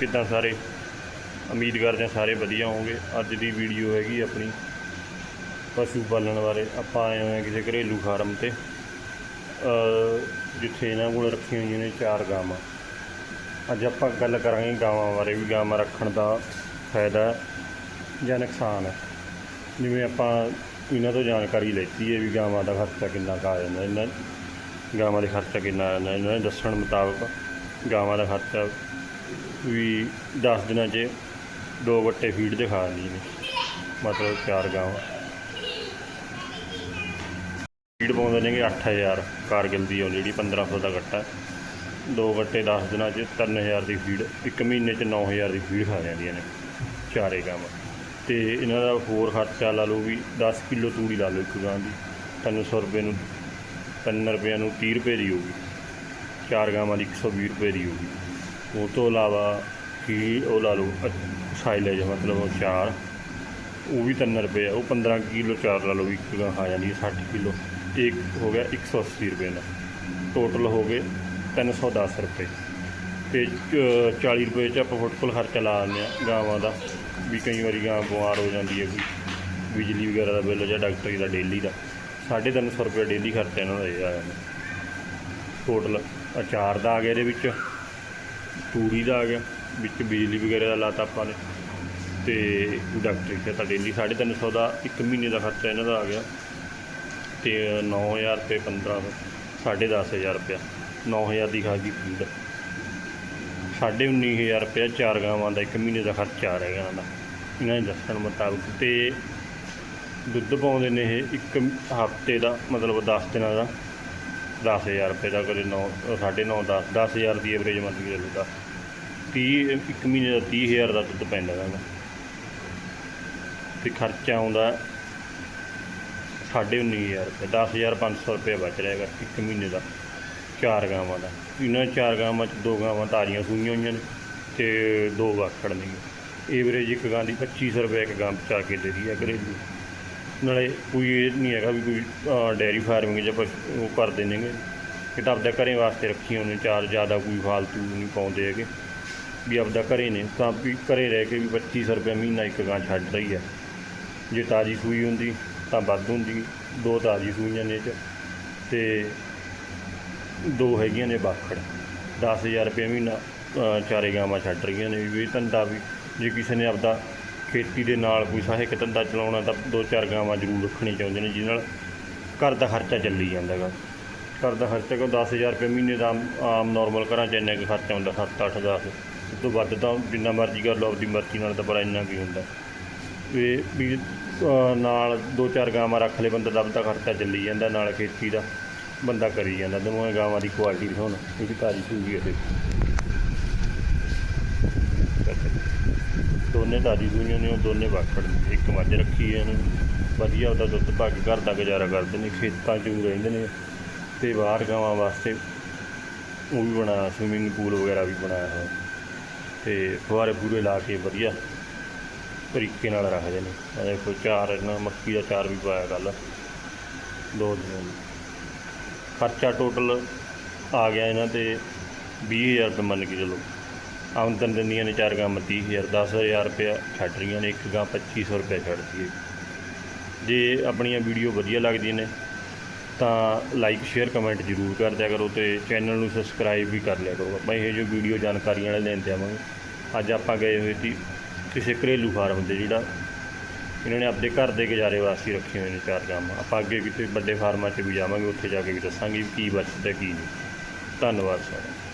ਕਿੱਦਾਂ ਸਾਰੇ ਉਮੀਦ ਕਰਦੇ ਹਾਂ ਸਾਰੇ ਵਧੀਆ ਹੋਵੋਗੇ। ਅੱਜ ਦੀ ਵੀਡੀਓ ਹੈਗੀ ਆਪਣੀ ਪਸ਼ੂ ਪਾਲਣ ਬਾਰੇ। ਆਪਾਂ ਆਏ ਹੋਏ ਹਾਂ ਕਿਸੇ ਘਰੇਲੂ ਫਾਰਮ ਤੇ ਜਿੱਥੇ ਇਹਨਾਂ ਕੋਲ ਰੱਖੀਆਂ ਹੋਈਆਂ ਨੇ ਚਾਰ ਗਾਵਾਂ। ਅੱਜ ਆਪਾਂ ਗੱਲ ਕਰਾਂਗੇ ਗਾਵਾਂ ਬਾਰੇ ਵੀ। ਗਾਵਾਂ ਰੱਖਣ ਦਾ ਫਾਇਦਾ ਜਾਂ ਨੁਕਸਾਨ ਹੈ? ਜਿਵੇਂ ਆਪਾਂ ਇਹਨਾਂ ਤੋਂ ਜਾਣਕਾਰੀ ਲੈਤੀ ਹੈ ਵੀ ਗਾਵਾਂ ਦਾ ਖਰਚਾ ਕਿੰਨਾ ਕੁ ਆ ਜਾਂਦਾ ਇਹਨਾਂ ਗਾਵਾਂ ਦੇ ਖਰਚਾ ਕਿੰਨਾ ਆ ਜਾਂਦਾ ਇਹਨਾਂ ਦੇ ਦੱਸਣ ਮੁਤਾਬਕ ਗਾਵਾਂ ਦਾ ਖਰਚਾ ਵੀ 10 ਦਿਨਾਂ 'ਚ ਦੋ ਵੱਟੇ ਫੀਡ ਦੇ ਖਾ ਲੈਂਦੀਆਂ ਨੇ। ਮਤਲਬ ਚਾਰ ਗਾਵਾਂ ਫੀਡ ਪਾਉਂਦੇ ਨੇਗੇ 8000 ਕਾਰਗਿਲ ਦੀ ਉਹ ਜਿਹੜੀ 1500 ਦਾ ਗੱਟਾ। ਦੋ ਵੱਟੇ 10 ਦਿਨਾਂ 'ਚ 3000 ਦੀ ਫੀਡ ਇੱਕ ਮਹੀਨੇ 'ਚ 9000 ਦੀ ਫੀਡ ਖਾ ਜਾਂਦੀਆਂ ਨੇ ਚਾਰੇ ਗਾਵਾਂ ਤੇ ਇਹਨਾਂ ਦਾ ਹੋਰ ਖਰਚਾ ਲਾ ਲਓ ਵੀ 10 ਕਿਲੋ ਤੂੜੀ ਲਾ ਲਓ ਇੱਕ ਗਾਂ ਦੀ। 300 ਰੁਪਏ ਨੂੰ 3 ਰੁਪਏ ਨੂੰ 30 ਰੁਪਏ ਦੀ ਹੋਊਗੀ। ਚਾਰ ਗਾਵਾਂ ਦੀ 120 ਰੁਪਏ ਦੀ ਹੋਊਗੀ। ਉਹ ਤੋਂ ਇਲਾਵਾ ਕੀ ਉਹ ਲਾ ਲਓ ਸਾਈਲੇਜ ਮਤਲਬ ਉਹ ਚਾਰ ਉਹ ਵੀ 3 ਰੁਪਏ ਆ ਉਹ 15 ਕਿਲੋ ਚਾਰ ਲਾ ਲਓ ਵੀ ਇੱਕ ਗਾਂ ਖਾ ਜਾਂਦੀ ਹੈ 60 ਕਿਲੋ। ਇੱਕ ਹੋ ਗਿਆ 180 ਰੁਪਏ ਦਾ। ਟੋਟਲ ਹੋ ਗਏ 310 ਰੁਪਏ। ਤੇ ਅ, 40 ਰੁਪਏ ਚ ਆਪਾਂ ਫੁੱਟਫੁੱਲ ਖਰਚਾ ਲਾ ਦਿੰਦੇ ਹਾਂ ਗਾਵਾਂ ਦਾ ਵੀ ਕਈ ਵਾਰੀ ਗਾਂ ਬਿਮਾਰ ਹੋ ਜਾਂਦੀ ਹੈ ਕੋਈ ਬਿਜਲੀ ਵਗੈਰਾ ਦਾ ਬਿੱਲ ਜਾਂ ਡਾਕਟਰੀ ਦਾ ਡੇਲੀ ਦਾ। 350 ਰੁਪਏ ਡੇਲੀ ਖਰਚਾ ਇਹਨਾਂ ਦਾ ਇਹ ਆ ਜਾਂਦਾ। ਟੋਟਲ ਅਚਾਰ ਦਾ ਆ ਗਿਆ ਇਹਦੇ ਵਿੱਚ। ਤੂੜੀ ਦਾ ਆ ਗਿਆ, ਵਿੱਚ ਬਿਜਲੀ ਵਗੈਰਾ ਦਾ ਲਾਤਾ ਆਪਾਂ ਨੇ। ਤੇ ਡਾਕਟਰੀ ਦਾ ਤਾਂ ਡੇਲੀ 350 ਦਾ, ਇੱਕ ਮਹੀਨੇ ਦਾ ਖਰਚਾ ਇਹਨਾਂ ਦਾ ਆ ਗਿਆ। ਤੇ 9000 ਰੁਪਏ 15 ਸਾਢੇ ਦਸ ਹਜ਼ਾਰ ਰੁਪਇਆ। 9000 ਦੀ ਖਾ ਗਈ ਫੀਡ ਸਾਢੇ 19000 ਰੁਪਇਆ ਚਾਰ ਗਾਵਾਂ ਦਾ, ਇੱਕ ਮਹੀਨੇ ਦਾ ਖਰਚਾ ਆ ਰਿਹਾ ਇਹਨਾਂ ਦਾ। ਇਹਨਾਂ ਦੇ ਦੱਸਣ ਮੁਤਾਬਕ ਤੇ ਦੁੱਧ ਪਾਉਂਦੇ ਨੇ ਇਹ ਇੱਕ ਹਫ਼ਤੇ ਦਾ, ਮਤਲਬ 10 ਦਿਨਾਂ ਦਾ। 10000 ਰੁਪਏ ਦਾ ਕਦੇ 9 ਸਾਢੇ 9 10 10000 ਦੀ ਐਵਰੇਜ ਮੰਨ ਕੇ ਚੱਲੋ ਦਾ 30 ਇੱਕ ਮਹੀਨੇ ਦਾ 30000 ਦਾ ਦੁੱਧ ਪੈਂਦਾ ਹੈਗਾ। ਤੇ ਖਰਚਾ ਆਉਂਦਾ ਸਾਢੇ 19000 ਰੁਪਏ 10500 ਰੁਪਏ ਬਚ ਰਿਹਾ ਹੈਗਾ ਇੱਕ ਮਹੀਨੇ ਦਾ, ਚਾਰ ਗਾਵਾਂ ਦਾ। ਇਹਨਾਂ ਚਾਰ ਗਾਵਾਂ ਚ ਦੋ ਗਾਵਾਂ ਤਾਰੀਆਂ ਸੂਈਆਂ ਹੋਈਆਂ ਨੇ ਤੇ ਦੋ ਵਾਖੜ ਨੇ ਐਵਰੇਜ ਇੱਕ ਗਾਂ ਦੀ 2500 ਰੁਪਏ ਇੱਕ ਗਾਂ ਚਾ ਕੇ ਦੇ ਰਹੀ ਹੈ ਘਰੇਲੂ ਨਾਲੇ ਕੋਈ ਇਹ ਨਹੀਂ ਹੈਗਾ ਵੀ ਕੋਈ ਡੈਰੀ ਫਾਰਮਿੰਗ ਜਾਂ ਉਹ ਕਰਦੇ ਨੇਗੇ ਇਹ ਤਾਂ ਆਪਦਾ ਘਰੇ ਵਾਸਤੇ ਰੱਖੀਆਂ ਹੋਣੇ, ਚਾਰ ਜ਼ਿਆਦਾ ਕੋਈ ਫਾਲਤੂ ਨਹੀਂ ਪਾਉਂਦੇ ਹੈਗੇ। ਵੀ ਆਪਦਾ ਘਰੇ ਨੇ, ਤਾਂ ਵੀ ਘਰੇ ਰਹਿ ਕੇ ਵੀ 2500 ਰੁਪਏ ਮਹੀਨਾ ਇੱਕ ਗਾਂ ਛੱਡਦਾ ਹੀ ਹੈ। ਜੇ ਤਾਜੀ ਸੂਈ ਹੁੰਦੀ, ਤਾਂ ਵੱਧ ਹੁੰਦੀ, ਦੋ ਤਾਜੀ ਸੂਈਆਂ ਨੇ ਇਹ 'ਚ। ਤੇ ਦੋ ਹੈਗੀਆਂ ਨੇ ਬਾਖੜ। 10000 ਰੁਪਏ ਮਹੀਨਾ ਚਾਰੇ ਗਾਵਾਂ ਛੱਡ ਰਹੀਆਂ ਨੇ ਵੀ ਇਹ ਧੰਦਾ ਵੀ, ਜੇ ਕਿਸੇ ਨੇ ਆਪਦਾ ਖੇਤੀ ਦੇ ਨਾਲ ਕੋਈ ਸਹਾਇਕ ਧੰਦਾ ਚਲਾਉਣਾ ਤਾਂ ਦੋ ਚਾਰ ਗਾਵਾਂ ਜ਼ਰੂਰ ਰੱਖਣੀ ਚਾਹੁੰਦੇ ਨੇ, ਜਿਹਦੇ ਨਾਲ ਘਰ ਦਾ ਖਰਚਾ ਚੱਲੀ ਜਾਂਦਾ ਗਾ ਘਰ ਦਾ ਖਰਚਾ ਕੋ 10000 ਰੁਪਏ ਮਹੀਨੇ ਦਾ ਆਮ- ਆਮ ਨਾਰਮਲ ਘਰਾਂ 'ਚ ਇੰਨਾ ਕੁ ਖਰਚਾ ਹੁੰਦਾ 7 8 10 ਉਸ ਤੋਂ ਵੱਧ ਤਾਂ ਜਿੰਨਾ ਮਰਜ਼ੀ ਕਰ ਲਓ, ਆਪਦੀ ਮਰਜ਼ੀ ਨਾਲ ਤਾਂ ਬੜਾ ਇੰਨਾ ਕੀ ਹੁੰਦਾ। ਇਹ ਵੀ ਨਾਲ ਦੋ ਚਾਰ ਗਾਵਾਂ ਰੱਖ ਲਏ, ਬੰਦਾ ਲੱਭਦਾ ਖਰਚਾ ਚੱਲੀ ਜਾਂਦਾ, ਨਾਲ ਖੇਤੀ ਦਾ ਬੰਦਾ ਕਰੀ ਜਾਂਦਾ। ਦੋਵੇਂ ਗਾਵਾਂ ਦੀ ਕੁਆਲਿਟੀ ਹੁਣ ਕਿਉਂਕਿ ਤਾਜੀ ਸੂਈ ਇਹ ਦੋਨੇ ਤਾਜੀ ਸੂਈਆਂ ਨੇ, ਉਹ ਦੋਨੇ ਵਾਖੜ ਨੇ। ਇੱਕ ਮੱਝ ਰੱਖੀ ਹੈ ਇਹਨੂੰ। ਵਧੀਆ ਉਹਦਾ ਦੁੱਧ ਪਾ ਕੇ ਘਰ ਦਾ ਗੁਜ਼ਾਰਾ ਕਰਦੇ ਨੇ, ਖੇਤਾਂ 'ਚ ਵੀ ਰਹਿੰਦੇ ਨੇ। ਤੇ ਬਾਹਰ ਗਾਵਾਂ ਵਾਸਤੇ ਉਹ ਵੀ ਬਣਾਇਆ ਸਵਿਮਿੰਗ ਪੂਲ ਵਗੈਰਾ ਵੀ ਬਣਾਇਆ ਹੋਇਆ। ਤੇ ਫੁਹਾਰੇ ਪੂਰੇ ਲਾ ਕੇ ਵਧੀਆ ਤਰੀਕੇ ਨਾਲ ਰੱਖਦੇ ਨੇ। ਇਹ ਦੇਖੋ, ਚਾਰ ਇਹਨਾਂ ਮੱਕੀ ਦਾ ਚਾਰ ਵੀ ਪਾਇਆ ਕੱਲ ਦੋ ਦਿਨਾਂ ਨੂੰ। ਖਰਚਾ ਟੋਟਲ ਆ ਗਿਆ ਇਹਨਾਂ ਤੇ 20000 ਰੁਪਏ ਮੰਨ ਕੇ ਚਲੋ। ਆਮਦਨ ਦਿੰਦੀਆਂ ਨੇ ਚਾਰ ਗਾਂ 30000 10000 ਰੁਪਇਆ ਛੱਡ ਰਹੀਆਂ ਨੇ, ਇੱਕ ਗਾਂ 2500 ਰੁਪਇਆ ਛੱਡਦੀ ਹੈ ਜੇ ਆਪਣੀਆਂ ਵੀਡੀਓ ਵਧੀਆ ਲੱਗਦੀਆਂ ਨੇ, ਤਾਂ ਲਾਈਕ ਸ਼ੇਅਰ ਕਮੈਂਟ ਜ਼ਰੂਰ ਕਰ ਦਿਆ ਕਰੋ ਤੇ ਚੈਨਲ ਨੂੰ ਸਬਸਕ੍ਰਾਈਬ ਵੀ ਕਰ ਲਿਆ ਕਰੋ। ਆਪਾਂ ਇਹ ਜੋ ਵੀਡੀਓ ਜਾਣਕਾਰੀਆਂ ਵਾਲੇ ਲੈਂਦੇ ਆਵਾਂਗੇ। ਅੱਜ ਆਪਾਂ ਗਏ ਹੋਏ ਸੀ ਕਿਸੇ ਘਰੇਲੂ ਫਾਰਮ ਤੇ ਜਿਹੜਾ ਇਹਨਾਂ ਨੇ ਆਪਣੇ ਘਰ ਦੇ ਗੁਜ਼ਾਰੇ ਵਾਸਤੇ ਰੱਖੇ ਹੋਏ ਨੇ ਚਾਰ ਗਾਵਾਂ। ਆਪਾਂ ਅੱਗੇ ਕਿਤੇ ਵੱਡੇ ਫਾਰਮਾਂ 'ਚ ਵੀ ਜਾਵਾਂਗੇ, ਉੱਥੇ ਜਾ ਕੇ ਵੀ ਦੱਸਾਂਗੇ ਵੀ ਕੀ ਬਚਦਾ, ਕੀ ਨਹੀਂ। ਧੰਨਵਾਦ ਸਾਰਿਆਂ